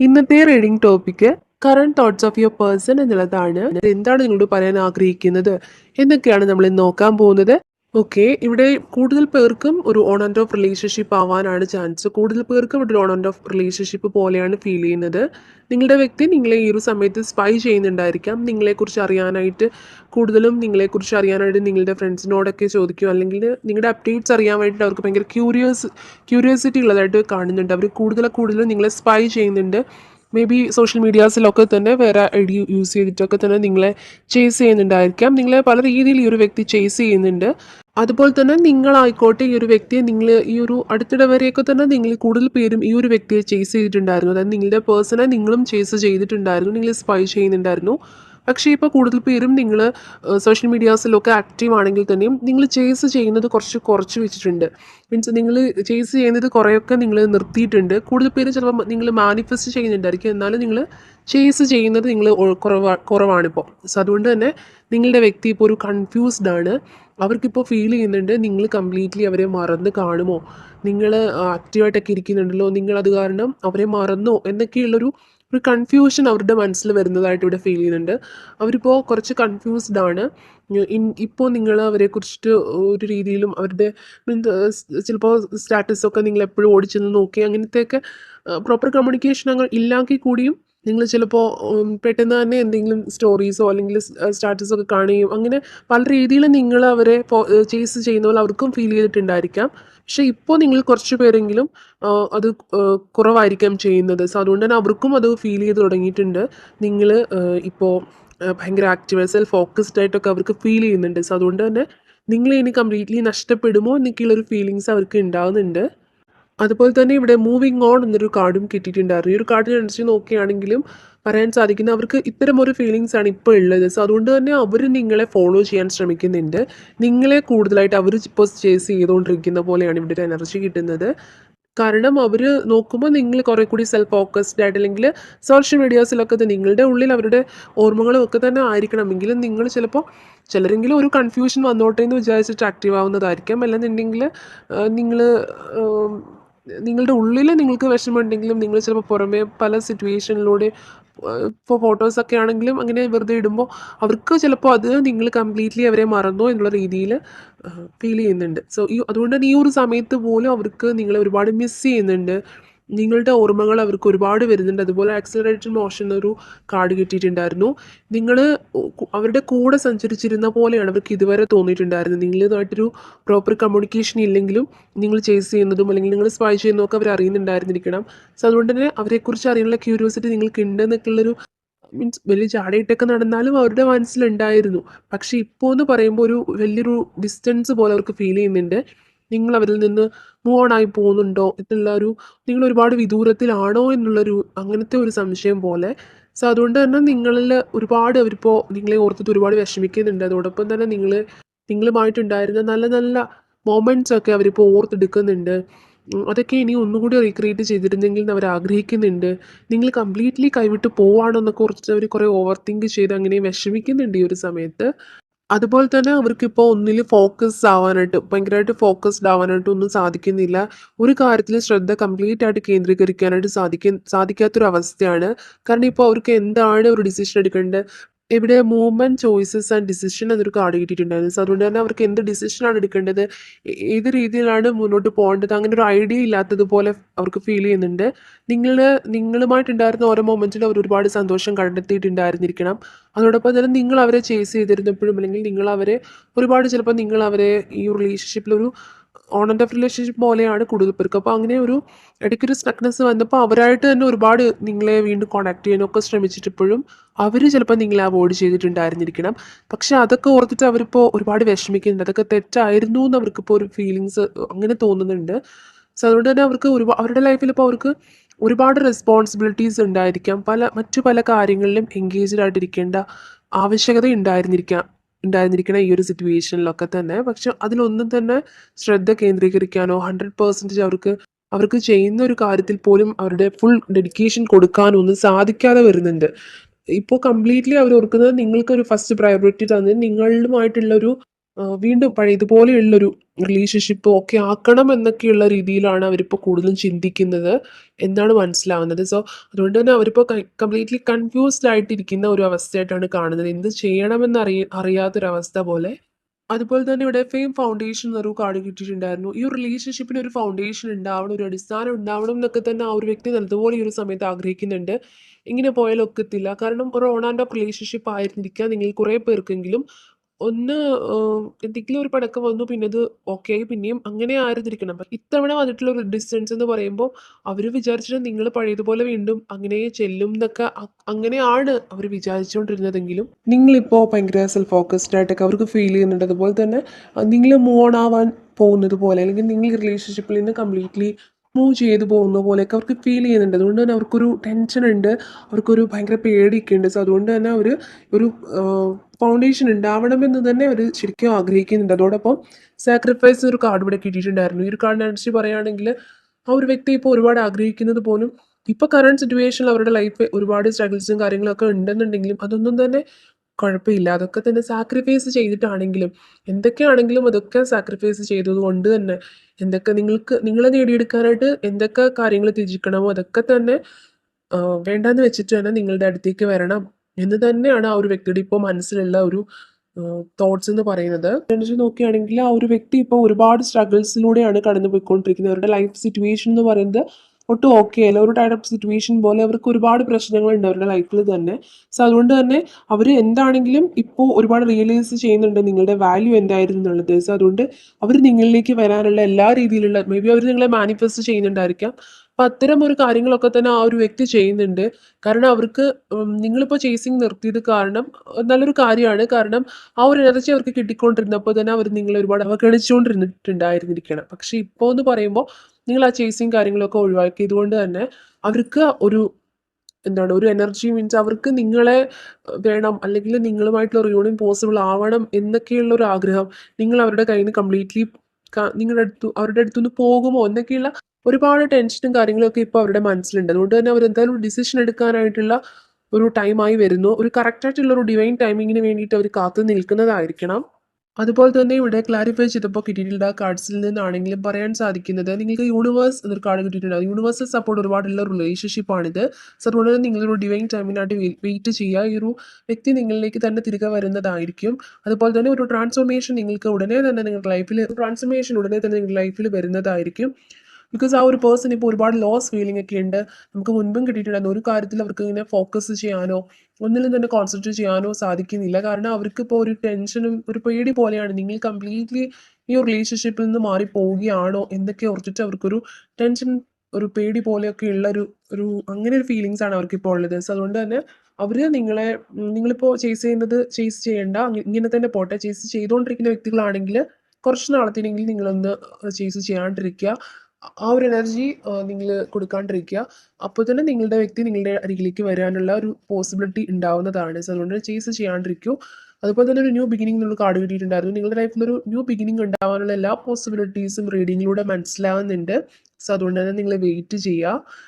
ഇന്നത്തെ reading topic current thoughts of your person എന്നുള്ളതാണ്. എന്താണ് നിങ്ങളോട് പറയാൻ ആഗ്രഹിക്കുന്നത്? എന്നൊക്കെയാണ് നമ്മൾ നോക്കാൻ പോകുന്നത്. ഓക്കെ ഇവിടെ കൂടുതൽ പേർക്കും ഒരു ഓൺ ആൻഡ് ഓഫ് റിലേഷൻഷിപ്പ് ആവാനാണ് ചാൻസ് കൂടുതൽ പേർക്കും ഇവിടെ ഓൺ ആൻഡ് ഓഫ് റിലേഷൻഷിപ്പ് പോലെയാണ് ഫീൽ ചെയ്യുന്നത്. നിങ്ങളുടെ വ്യക്തി നിങ്ങളെ ഈ ഒരു സമയത്ത് സ്പൈ ചെയ്യുന്നുണ്ടായിരിക്കാം. നിങ്ങളെക്കുറിച്ച് അറിയാനായിട്ട് കൂടുതലും നിങ്ങളെക്കുറിച്ച് അറിയാനായിട്ട് നിങ്ങളുടെ ഫ്രണ്ട്സിനോടൊക്കെ ചോദിക്കും. അല്ലെങ്കിൽ നിങ്ങളുടെ അപ്ഡേറ്റ്സ് അറിയാൻ വേണ്ടിയിട്ട് അവർക്ക് ഭയങ്കര ക്യൂരിയസ് ക്യൂരിയോസിറ്റി ഉള്ളതായിട്ട് കാണുന്നുണ്ട്. അവർ കൂടുതൽ കൂടുതലും നിങ്ങളെ സ്പൈ ചെയ്യുന്നുണ്ട്. മേ ബി സോഷ്യൽ മീഡിയാസിലൊക്കെ തന്നെ വേറെ ഐ ഡി യൂസ് ചെയ്തിട്ടൊക്കെ തന്നെ നിങ്ങളെ ചേസ് ചെയ്യുന്നുണ്ടായിരിക്കാം. നിങ്ങളെ പല രീതിയിൽ ഈ ഒരു വ്യക്തി ചേസ് ചെയ്യുന്നുണ്ട്. അതുപോലെ തന്നെ നിങ്ങളായിക്കോട്ടെ ഈ ഒരു വ്യക്തിയെ നിങ്ങൾ ഈ ഒരു അടുത്തിടെ വരെയൊക്കെ തന്നെ നിങ്ങൾ കൂടുതൽ പേരും ഈ ഒരു വ്യക്തിയെ ചേസ് ചെയ്തിട്ടുണ്ടായിരുന്നു. അതായത് നിങ്ങളുടെ പേഴ്സണെ നിങ്ങളും ചേസ് ചെയ്തിട്ടുണ്ടായിരുന്നു. നിങ്ങൾ സ്പൈ ചെയ്യുന്നുണ്ടായിരുന്നു. പക്ഷേ ഇപ്പോൾ കൂടുതൽ പേരും നിങ്ങൾ സോഷ്യൽ മീഡിയാസിലൊക്കെ ആക്റ്റീവ് ആണെങ്കിൽ തന്നെയും നിങ്ങൾ ചേസ് ചെയ്യുന്നത് കുറച്ച് കുറച്ച് വെച്ചിട്ടുണ്ട്. മീൻസ് നിങ്ങൾ ചേസ് ചെയ്യുന്നത് കുറേയൊക്കെ നിങ്ങൾ നിർത്തിയിട്ടുണ്ട്. കൂടുതൽ പേരും ചിലപ്പോൾ നിങ്ങൾ മാനിഫെസ്റ്റ് ചെയ്യുന്നുണ്ടായിരിക്കും. എന്നാലും നിങ്ങൾ ചേസ് ചെയ്യുന്നത് നിങ്ങൾ കുറവാ കുറവാണിപ്പോൾ. സോ അതുകൊണ്ട് തന്നെ നിങ്ങളുടെ വ്യക്തി ഇപ്പോൾ ഒരു കൺഫ്യൂസ്ഡ് ആണ്. അവർക്കിപ്പോൾ ഫീൽ ചെയ്യുന്നുണ്ട് നിങ്ങൾ കംപ്ലീറ്റ്ലി അവരെ മറന്ന് കാണുമോ? നിങ്ങൾ ആക്റ്റീവായിട്ടൊക്കെ ഇരിക്കുന്നുണ്ടല്ലോ. നിങ്ങളത് കാരണം അവരെ മറന്നോ? എന്നൊക്കെയുള്ളൊരു ഒരു കൺഫ്യൂഷൻ അവരുടെ മനസ്സിൽ വരുന്നതായിട്ട് ഇവിടെ ഫീൽ ചെയ്യുന്നുണ്ട്. അവരിപ്പോൾ കുറച്ച് കൺഫ്യൂസ്ഡ് ആണ്. ഇപ്പോൾ നിങ്ങൾ അവരെ കുറിച്ചിട്ട് ഒരു രീതിയിലും അവരുടെ ചിലപ്പോൾ സ്റ്റാറ്റസൊക്കെ നിങ്ങൾ എപ്പോഴും ഓടിച്ചെന്ന് നോക്കി അങ്ങനത്തെയൊക്കെ പ്രോപ്പർ കമ്മ്യൂണിക്കേഷൻ അങ്ങ് ഇല്ലാങ്കിൽ കൂടിയും നിങ്ങൾ ചിലപ്പോൾ പെട്ടെന്ന് തന്നെ എന്തെങ്കിലും സ്റ്റോറീസോ അല്ലെങ്കിൽ സ്റ്റാറ്റസോ ഒക്കെ കാണുകയും അങ്ങനെ പല രീതിയിൽ നിങ്ങൾ അവരെ ചേസ് ചെയ്യുന്ന പോലെ അവർക്കും ഫീൽ ചെയ്തിട്ടുണ്ടായിരിക്കാം. പക്ഷേ ഇപ്പോൾ നിങ്ങൾ കുറച്ച് പേരെങ്കിലും അത് കുറവായിരിക്കാം ചെയ്യുന്നത്. സോ അതുകൊണ്ട് തന്നെ അവർക്കും അത് ഫീൽ ചെയ്ത് തുടങ്ങിയിട്ടുണ്ട്. നിങ്ങൾ ഇപ്പോൾ ഭയങ്കര ആക്റ്റീവ് സെൽഫ് ഫോക്കസ്ഡ് ആയിട്ടൊക്കെ അവർക്ക് ഫീൽ ചെയ്യുന്നുണ്ട്. സോ അതുകൊണ്ട് തന്നെ നിങ്ങളെ ഇനി കംപ്ലീറ്റ്ലി നഷ്ടപ്പെടുമോ എന്നൊക്കെയുള്ളൊരു ഫീലിങ്സ് അവർക്ക് ഉണ്ടാകുന്നുണ്ട് അതുപോലെ തന്നെ ഇവിടെ മൂവിങ് ഓൺ എന്നൊരു കാർഡും കിട്ടിയിട്ടുണ്ടായിരുന്നു ഈ ഒരു കാർഡിന് അനുസരിച്ച് നോക്കുകയാണെങ്കിലും പറയാൻ സാധിക്കുന്ന അവർക്ക് ഇത്തരം ഒരു ഫീലിങ്സ് ആണ് ഇപ്പോൾ ഉള്ളത്. സോ അതുകൊണ്ട് തന്നെ അവർ നിങ്ങളെ ഫോളോ ചെയ്യാൻ ശ്രമിക്കുന്നുണ്ട്. നിങ്ങളെ കൂടുതലായിട്ട് അവർ ഇപ്പോൾ ചേസ് ചെയ്തുകൊണ്ടിരിക്കുന്ന പോലെയാണ് ഇവിടെ ഒരു എനർജി കിട്ടുന്നത്. കാരണം അവർ നോക്കുമ്പോൾ നിങ്ങൾ കുറേ കൂടി സെൽഫ് ഫോക്കസ്ഡ് ആയിട്ട് അല്ലെങ്കിൽ സോഷ്യൽ മീഡിയാസിലൊക്കെ നിങ്ങളുടെ ഉള്ളിൽ അവരുടെ ഓർമ്മകളും ഒക്കെ തന്നെ ആയിരിക്കണമെങ്കിലും നിങ്ങൾ ചിലപ്പോൾ ചിലരെങ്കിലും ഒരു കൺഫ്യൂഷൻ വന്നോട്ടെ എന്ന് വിചാരിച്ചിട്ട് ആക്റ്റീവ് ആവുന്നതായിരിക്കാം. അല്ലെന്നുണ്ടെങ്കിൽ നിങ്ങൾ നിങ്ങളുടെ ഉള്ളിൽ നിങ്ങൾക്ക് വിഷമമുണ്ടെങ്കിലും നിങ്ങൾ ചിലപ്പോൾ പുറമേ പല സിറ്റുവേഷനിലൂടെ ഇപ്പോൾ ഫോട്ടോസൊക്കെ ആണെങ്കിലും അങ്ങനെ വെറുതെ ഇടുമ്പോൾ അവർക്ക് ചിലപ്പോൾ അത് നിങ്ങൾ കംപ്ലീറ്റ്ലി അവരെ മറന്നോ എന്നുള്ള രീതിയിൽ ഫീൽ ചെയ്യുന്നുണ്ട്. സോ ഈ അതുകൊണ്ട് തന്നെ ഈ ഒരു സമയത്ത് പോലും അവർക്ക് നിങ്ങളെ ഒരുപാട് മിസ് ചെയ്യുന്നുണ്ട്. നിങ്ങളുടെ ഓർമ്മകൾ അവർക്ക് ഒരുപാട് വരുന്നുണ്ട്. അതുപോലെ ആക്സിലറേറ്റഡ് മോഷൻ ഒരു കാർഡ് കിട്ടിയിട്ടുണ്ടായിരുന്നു. നിങ്ങൾ അവരുടെ കൂടെ സഞ്ചരിച്ചിരുന്ന പോലെയാണ് അവർക്ക് ഇതുവരെ തോന്നിയിട്ടുണ്ടായിരുന്നത്. നിങ്ങളുമായിട്ടൊരു പ്രോപ്പർ കമ്മ്യൂണിക്കേഷൻ ഇല്ലെങ്കിലും നിങ്ങൾ ചേസ് ചെയ്യുന്നതും അല്ലെങ്കിൽ നിങ്ങൾ സ്പൈ ചെയ്യുന്നതൊക്കെ അവർ അറിയുന്നുണ്ടായിരുന്നിരിക്കണം സോ അതുകൊണ്ട് തന്നെ അവരെക്കുറിച്ച് അറിയാനുള്ള ക്യൂരിയോസിറ്റി നിങ്ങൾക്ക് ഉണ്ടെന്നൊക്കെയുള്ളൊരു മീൻസ് വലിയ ചാടയിട്ടൊക്കെ നടന്നാലും അവരുടെ മനസ്സിലുണ്ടായിരുന്നു. പക്ഷേ ഇപ്പോൾ എന്ന് പറയുമ്പോൾ ഒരു വലിയൊരു ഡിസ്റ്റൻസ് പോലെ അവർക്ക് ഫീൽ ചെയ്യുന്നുണ്ട്. നിങ്ങൾ അവരിൽ നിന്ന് മൂവ് ഓൺ ആയി പോകുന്നുണ്ടോ എന്നുള്ള ഒരു നിങ്ങൾ ഒരുപാട് വിദൂരത്തിലാണോ എന്നുള്ളൊരു അങ്ങനത്തെ ഒരു സംശയം പോലെ. സോ അതുകൊണ്ട് തന്നെ നിങ്ങളിൽ ഒരുപാട് അവരിപ്പോൾ നിങ്ങളെ ഓർത്തിട്ട് ഒരുപാട് വിഷമിക്കുന്നുണ്ട്. അതോടൊപ്പം തന്നെ നിങ്ങൾ നിങ്ങളുമായിട്ടുണ്ടായിരുന്ന നല്ല നല്ല മൊമെന്റ്സ് ഒക്കെ അവരിപ്പോൾ ഓർത്തെടുക്കുന്നുണ്ട്. അതൊക്കെ ഇനി ഒന്നുകൂടി റീക്രിയേറ്റ് ചെയ്തിരുന്നെങ്കിൽ അവർ ആഗ്രഹിക്കുന്നുണ്ട്. നിങ്ങൾ കംപ്ലീറ്റ്ലി കൈവിട്ട് പോവാണോ എന്നൊക്കെ കുറിച്ച് അവർ കുറേ ഓവർ തിങ്ക് ചെയ്ത് അങ്ങനെ വിഷമിക്കുന്നുണ്ട് ഈ ഒരു സമയത്ത്. അതുപോലെ തന്നെ അവർക്കിപ്പോൾ ഒന്നിൽ ഫോക്കസ് ആവാനായിട്ട് ഭയങ്കരമായിട്ട് ഫോക്കസ്ഡ് ആവാനായിട്ട് ഒന്നും സാധിക്കുന്നില്ല. ഒരു കാര്യത്തിൽ ശ്രദ്ധ കംപ്ലീറ്റ് ആയിട്ട് കേന്ദ്രീകരിക്കാനായിട്ട് സാധിക്കും സാധിക്കാത്തൊരു അവസ്ഥയാണ് കാരണം ഇപ്പോൾ അവർക്ക് എന്താണ് ഒരു ഡിസിഷൻ എടുക്കേണ്ടത്? ഇവിടെ മൂവ്മെന്റ് ചോയ്സസ് ആൻഡ് ഡിസിഷൻ എന്നൊരു കാർഡ് കിട്ടിയിട്ടുണ്ടായിരുന്നു. സോ അതുകൊണ്ട് തന്നെ അവർക്ക് എന്ത് ഡിസിഷനാണ് എടുക്കേണ്ടത്? ഏത് രീതിയിലാണ് മുന്നോട്ട് പോകേണ്ടത്? അങ്ങനെ ഒരു ഐഡിയ ഇല്ലാത്തതുപോലെ അവർക്ക് ഫീൽ ചെയ്യുന്നുണ്ട്. നിങ്ങൾ നിങ്ങളുമായിട്ടുണ്ടായിരുന്ന ഓരോ മൊമെന്റിലും അവർ ഒരുപാട് സന്തോഷം കണ്ടെത്തിയിട്ടുണ്ടായിരുന്നിരിക്കണം. അതോടൊപ്പം തന്നെ നിങ്ങൾ അവരെ ചേസ് ചെയ്തിരുന്നപ്പോഴും അല്ലെങ്കിൽ നിങ്ങൾ അവരെ ഒരുപാട് ചിലപ്പോൾ നിങ്ങൾ അവരെ ഈ റിലേഷൻഷിപ്പിലൊരു ഓൺ ആൻഡ് ഓഫ് റിലേഷൻഷിപ്പ് പോലെയാണ് കൂടുതൽ പേർക്ക്. അപ്പോൾ അങ്ങനെ ഒരു ഇടയ്ക്കൊരു സ്ട്രക്നെസ് വന്നപ്പോൾ അവരായിട്ട് തന്നെ ഒരുപാട് നിങ്ങളെ വീണ്ടും കോൺടാക്ട് ചെയ്യാനൊക്കെ ശ്രമിച്ചിട്ടിപ്പോഴും അവർ ചിലപ്പോൾ നിങ്ങളെ അവോയ്ഡ് ചെയ്തിട്ടുണ്ടായിരുന്നിരിക്കണം. പക്ഷെ അതൊക്കെ ഓർത്തിട്ട് അവരിപ്പോൾ ഒരുപാട് വിഷമിക്കുന്നുണ്ട്. അതൊക്കെ തെറ്റായിരുന്നു എന്ന് അവർക്കിപ്പോൾ ഒരു ഫീലിങ്സ് അങ്ങനെ തോന്നുന്നുണ്ട്. സോ അതുകൊണ്ട് തന്നെ അവർക്ക് ഒരുപാട് അവരുടെ ലൈഫിൽ ഇപ്പോൾ അവർക്ക് ഒരുപാട് റെസ്പോൺസിബിലിറ്റീസ് ഉണ്ടായിരിക്കാം. പല മറ്റു പല കാര്യങ്ങളിലും എൻഗേജ്ഡ് ആയിട്ടിരിക്കേണ്ട ആവശ്യകത ഉണ്ടായിരുന്നിരിക്കാം. ഉണ്ടായിരുന്നിരിക്കണം ഈ ഒരു സിറ്റുവേഷനിലൊക്കെ തന്നെ. പക്ഷെ അതിലൊന്നും തന്നെ ശ്രദ്ധ കേന്ദ്രീകരിക്കാനോ ഹൺഡ്രഡ് പേഴ്സന്റേജ് അവർക്ക് അവർക്ക് ചെയ്യുന്ന ഒരു കാര്യത്തിൽ പോലും അവരുടെ ഫുൾ ഡെഡിക്കേഷൻ കൊടുക്കാനോ ഒന്നും സാധിക്കാതെ വരുന്നുണ്ട്. ഇപ്പോൾ കംപ്ലീറ്റ്ലി അവർ ഓർക്കുന്നത് നിങ്ങൾക്കൊരു ഫസ്റ്റ് പ്രയോറിറ്റി തന്നെ നിങ്ങളുമായിട്ടുള്ളൊരു ആ, പഴയ ഇതുപോലെയുള്ളൊരു റിലേഷൻഷിപ്പ് ഒക്കെ ആക്കണം എന്നൊക്കെയുള്ള രീതിയിലാണ് അവരിപ്പോൾ കൂടുതലും ചിന്തിക്കുന്നത് എന്നാണ് മനസ്സിലാവുന്നത്. സോ അതുകൊണ്ട് തന്നെ അവരിപ്പോൾ കംപ്ലീറ്റ്ലി കൺഫ്യൂസ്ഡ് ആയിട്ടിരിക്കുന്ന ഒരു അവസ്ഥയായിട്ടാണ് കാണുന്നത്. എന്ത് ചെയ്യണമെന്ന് അറിയ അറിയാത്തൊരവസ്ഥ പോലെ. അതുപോലെ തന്നെ ഇവിടെ ഫെയിം ഫൗണ്ടേഷൻ എന്നൊരു കാർഡ് കിട്ടിയിട്ടുണ്ടായിരുന്നു. ഈ ഒരു റിലേഷൻഷിപ്പിന് ഒരു ഫൗണ്ടേഷൻ ഉണ്ടാവണം ഒരു അടിസ്ഥാനം ഉണ്ടാവണം എന്നൊക്കെ തന്നെ ആ ഒരു വ്യക്തി നല്ലതുപോലെ ഈ ഒരു സമയത്ത് ആഗ്രഹിക്കുന്നുണ്ട്. ഇങ്ങനെ പോയാൽ ഒക്കത്തില്ല. കാരണം ഒരു ഓൺ ആൻഡ് ഓഫ് റിലേഷൻഷിപ്പ് ആയിരുന്നിരിക്കുക നിങ്ങൾ കുറേ പേർക്കെങ്കിലും ഒന്ന് എന്തെങ്കിലും ഒരു പടക്കം വന്നു പിന്നെ അത് ഓക്കെ ആയി പിന്നെയും അങ്ങനെ ആയിരുന്നിരിക്കണം. ഇത്തവണ വന്നിട്ടുള്ള ഒരു ഡിസ്റ്റൻസ് എന്ന് പറയുമ്പോൾ അവർ വിചാരിച്ചിട്ട് നിങ്ങൾ പഴയതുപോലെ വീണ്ടും അങ്ങനെ ചെല്ലും എന്നൊക്കെ അങ്ങനെയാണ് അവർ വിചാരിച്ചുകൊണ്ടിരുന്നതെങ്കിലും നിങ്ങളിപ്പോൾ ഭയങ്കര സെൽഫ് ഫോക്കസ്ഡ് ആയിട്ടൊക്കെ അവർക്ക് ഫീൽ ചെയ്യുന്നുണ്ട്. അതുപോലെ തന്നെ നിങ്ങൾ മൂവ് ഓൺ ആവാൻ പോകുന്നത് പോലെ അല്ലെങ്കിൽ നിങ്ങൾ റിലേഷൻഷിപ്പിൽ നിന്ന് കംപ്ലീറ്റ്ലി മൂവ് ചെയ്തു പോകുന്ന പോലെയൊക്കെ അവർക്ക് ഫീൽ ചെയ്യുന്നുണ്ട്. അതുകൊണ്ട് തന്നെ അവർക്കൊരു ടെൻഷൻ ഉണ്ട്. അവർക്കൊരു ഭയങ്കര പേടിയൊക്കെ ഉണ്ട്. സോ അതുകൊണ്ട് തന്നെ അവർ ഒരു ഫൗണ്ടേഷൻ ഉണ്ടാവണമെന്ന് തന്നെ അവർ ശരിക്കും ആഗ്രഹിക്കുന്നുണ്ട്. അതോടൊപ്പം സാക്രിഫൈസ് ഒരു കാർഡ് ഇവിടെ കിട്ടിയിട്ടുണ്ടായിരുന്നു. ഈ ഒരു കാർഡിനനുസരിച്ച് പറയുകയാണെങ്കിൽ ആ ഒരു വ്യക്തി ഇപ്പോൾ ഒരുപാട് ആഗ്രഹിക്കുന്നത് പോലും ഇപ്പോൾ കറണ്ട് സിറ്റുവേഷനിൽ അവരുടെ ലൈഫ് ഒരുപാട് സ്ട്രഗിൾസും കാര്യങ്ങളൊക്കെ ഉണ്ടെന്നുണ്ടെങ്കിലും അതൊന്നും തന്നെ കുഴപ്പമില്ല. അതൊക്കെ തന്നെ സാക്രിഫൈസ് ചെയ്തിട്ടാണെങ്കിലും എന്തൊക്കെയാണെങ്കിലും അതൊക്കെ സാക്രിഫൈസ് ചെയ്തതുകൊണ്ട് തന്നെ എന്തൊക്കെ നിങ്ങൾക്ക് നിങ്ങളെ നേടിയെടുക്കാനായിട്ട് എന്തൊക്കെ കാര്യങ്ങൾ ത്യജിക്കണമോ അതൊക്കെ തന്നെ വേണ്ടാന്ന് വെച്ചിട്ട് തന്നെ നിങ്ങളുടെ അടുത്തേക്ക് വരണം എന്ന് തന്നെയാണ് ആ ഒരു വ്യക്തിയുടെ ഇപ്പോൾ മനസ്സിലുള്ള ഒരു തോട്ട്സ് എന്ന് പറയുന്നത്. എന്ന് നോക്കുകയാണെങ്കിൽ ആ ഒരു വ്യക്തി ഇപ്പോൾ ഒരുപാട് സ്ട്രഗിൾസിലൂടെയാണ് കടന്നു പോയിക്കൊണ്ടിരിക്കുന്നത് അവരുടെ ലൈഫ് സിറ്റുവേഷൻ എന്ന് പറയുന്നത് ഒട്ടും ഓക്കെ അല്ല. ഒരു ടൈഡ് ഓഫ് സിറ്റുവേഷൻ പോലെ അവർക്ക് ഒരുപാട് പ്രശ്നങ്ങളുണ്ട് അവരുടെ ലൈഫിൽ തന്നെ. സോ അതുകൊണ്ട് തന്നെ അവർ എന്താണെങ്കിലും ഇപ്പോൾ ഒരുപാട് റിയലൈസ് ചെയ്യുന്നുണ്ട് നിങ്ങളുടെ വാല്യൂ എന്തായിരുന്നു എന്നുള്ളത്. സോ അതുകൊണ്ട് അവർ നിങ്ങളിലേക്ക് വരാനുള്ള എല്ലാ രീതിയിലുള്ള മേ ബി അവർ നിങ്ങളെ മാനിഫെസ്റ്റ് ചെയ്യുന്നുണ്ടായിരിക്കാം. അപ്പം അത്തരം ഒരു കാര്യങ്ങളൊക്കെ തന്നെ ആ ഒരു വ്യക്തി ചെയ്യുന്നുണ്ട്. കാരണം അവർക്ക് നിങ്ങളിപ്പോൾ ചേസിങ് നിർത്തിയത് കാരണം നല്ലൊരു കാര്യമാണ്. കാരണം ആ ഒരു എനർജി അവർക്ക് കിട്ടിക്കൊണ്ടിരുന്നപ്പോൾ തന്നെ അവർ നിങ്ങളെ ഒരുപാട് അവഗണിച്ചുകൊണ്ടിരുന്നിട്ടുണ്ടായിരുന്നിരിക്കണം. പക്ഷേ ഇപ്പോൾ എന്ന് പറയുമ്പോൾ നിങ്ങൾ ആ ചേസിങ് കാര്യങ്ങളൊക്കെ ഒഴിവാക്കിയതുകൊണ്ട് തന്നെ അവർക്ക് ഒരു എന്താണ് ഒരു എനർജി മീൻസ് അവർക്ക് നിങ്ങളെ വേണം അല്ലെങ്കിൽ നിങ്ങളുമായിട്ടുള്ള റിയൂണിയൻ പോസിബിൾ ആവണം എന്നൊക്കെയുള്ള ഒരു ആഗ്രഹം നിങ്ങൾ അവരുടെ കയ്യിൽ നിന്ന് കംപ്ലീറ്റ്ലി നിങ്ങളുടെ അടുത്ത് അവരുടെ അടുത്തുനിന്ന് പോകുമോ എന്നൊക്കെയുള്ള ഒരുപാട് ടെൻഷനും കാര്യങ്ങളൊക്കെ ഇപ്പോൾ അവരുടെ മനസ്സിലുണ്ട്. അതുകൊണ്ട് തന്നെ അവർ എന്തായാലും ഡിസിഷൻ എടുക്കാനായിട്ടുള്ള ഒരു ടൈമായി വരുന്നു. ഒരു കറക്റ്റായിട്ടുള്ള ഒരു ഡിവൈൻ ടൈമിങ്ങിന് വേണ്ടിയിട്ട് അവർ കാത്തു നിൽക്കുന്നതായിരിക്കണം. അതുപോലെ തന്നെ ഇവിടെ ക്ലാരിഫൈ ചെയ്തപ്പോൾ കിട്ടിയിട്ടുള്ള കാർഡ്സിൽ നിന്നാണെങ്കിലും പറയാൻ സാധിക്കുന്നത് നിങ്ങൾക്ക് യൂണിവേഴ്സ് എന്നൊരു കാർഡ് കിട്ടിയിട്ടുണ്ട്. യൂണിവേഴ്സൽ സപ്പോർട്ട് ഒരുപാടുള്ള റിലേഷൻഷിപ്പാണിത് സോ അതുകൊണ്ട് തന്നെ നിങ്ങളൊരു ഡിവൈൻ ടൈമിനായിട്ട് വെയിറ്റ് ചെയ്യുക. ഈ ഒരു വ്യക്തി നിങ്ങളിലേക്ക് തന്നെ തിരികെ വരുന്നതായിരിക്കും. അതുപോലെ തന്നെ ഒരു ട്രാൻസ്ഫോർമേഷൻ നിങ്ങൾക്ക് ഉടനെ തന്നെ നിങ്ങളുടെ ലൈഫിൽ ട്രാൻസ്ഫോർമേഷൻ ഉടനെ തന്നെ നിങ്ങളുടെ ലൈഫിൽ വരുന്നതായിരിക്കും. ബിക്കോസ് ആ ഒരു പേഴ്സൺ ഇപ്പോൾ ഒരുപാട് ലോസ് ഫീലിംഗ് ഒക്കെ ഉണ്ട്. നമുക്ക് മുൻപും കിട്ടിയിട്ടുണ്ടായിരുന്നു. ഒരു കാര്യത്തിൽ അവർക്ക് ഇങ്ങനെ ഫോക്കസ് ചെയ്യാനോ ഒന്നിലും തന്നെ കോൺസെൻട്രേറ്റ് ചെയ്യാനോ സാധിക്കുന്നില്ല. കാരണം അവർക്ക് ഇപ്പോൾ ഒരു ടെൻഷനും ഒരു പേടി പോലെയാണ്. നിങ്ങൾ കംപ്ലീറ്റ്ലി ഈ റിലേഷൻഷിപ്പിൽ നിന്ന് മാറി പോവുകയാണോ എന്നൊക്കെ ഓർത്തിട്ട് അവർക്കൊരു ടെൻഷൻ ഒരു പേടി പോലെയൊക്കെ ഉള്ള ഒരു ഒരു അങ്ങനെ ഒരു ഫീലിങ്സ് ആണ് അവർക്ക് ഇപ്പോൾ ഉള്ളത്. സോ അതുകൊണ്ട് തന്നെ അവർ നിങ്ങളെ നിങ്ങളിപ്പോൾ ചേസ് ചെയ്യുന്നത് ചേസ് ചെയ്യേണ്ട. ഇങ്ങനെ തന്നെ പോട്ടെ. ചേസ് ചെയ്തുകൊണ്ടിരിക്കുന്ന വ്യക്തികളാണെങ്കിൽ കുറച്ച് നാളത്തേനെങ്കിലും നിങ്ങളൊന്ന് ചേസ് ചെയ്യാണ്ടിരിക്കുക. ആ ഒരു എനർജി നിങ്ങൾ കൊടുക്കാണ്ടിരിക്കുക. അപ്പോൾ തന്നെ നിങ്ങളുടെ വ്യക്തി നിങ്ങളുടെ അരികിലേക്ക് വരാനുള്ള ഒരു പോസിബിലിറ്റി ഉണ്ടാവുന്നതാണ്. സോ അതുകൊണ്ട് ചേസ് ചെയ്യാണ്ടിരിക്കൂ. അതുപോലെ തന്നെ ഒരു ന്യൂ ബിഗിനിങ് നിങ്ങൾ കാർഡ് കിട്ടിയിട്ടുണ്ടായിരുന്നു. നിങ്ങളുടെ ലൈഫിൽ ഒരു ന്യൂ ബിഗിനിങ് ഉണ്ടാവാനുള്ള എല്ലാ പോസിബിലിറ്റീസും റീഡിങ്ങിലൂടെ മനസ്സിലാവുന്നുണ്ട്. സോ അതുകൊണ്ട് തന്നെ നിങ്ങൾ വെയിറ്റ് ചെയ്യുക.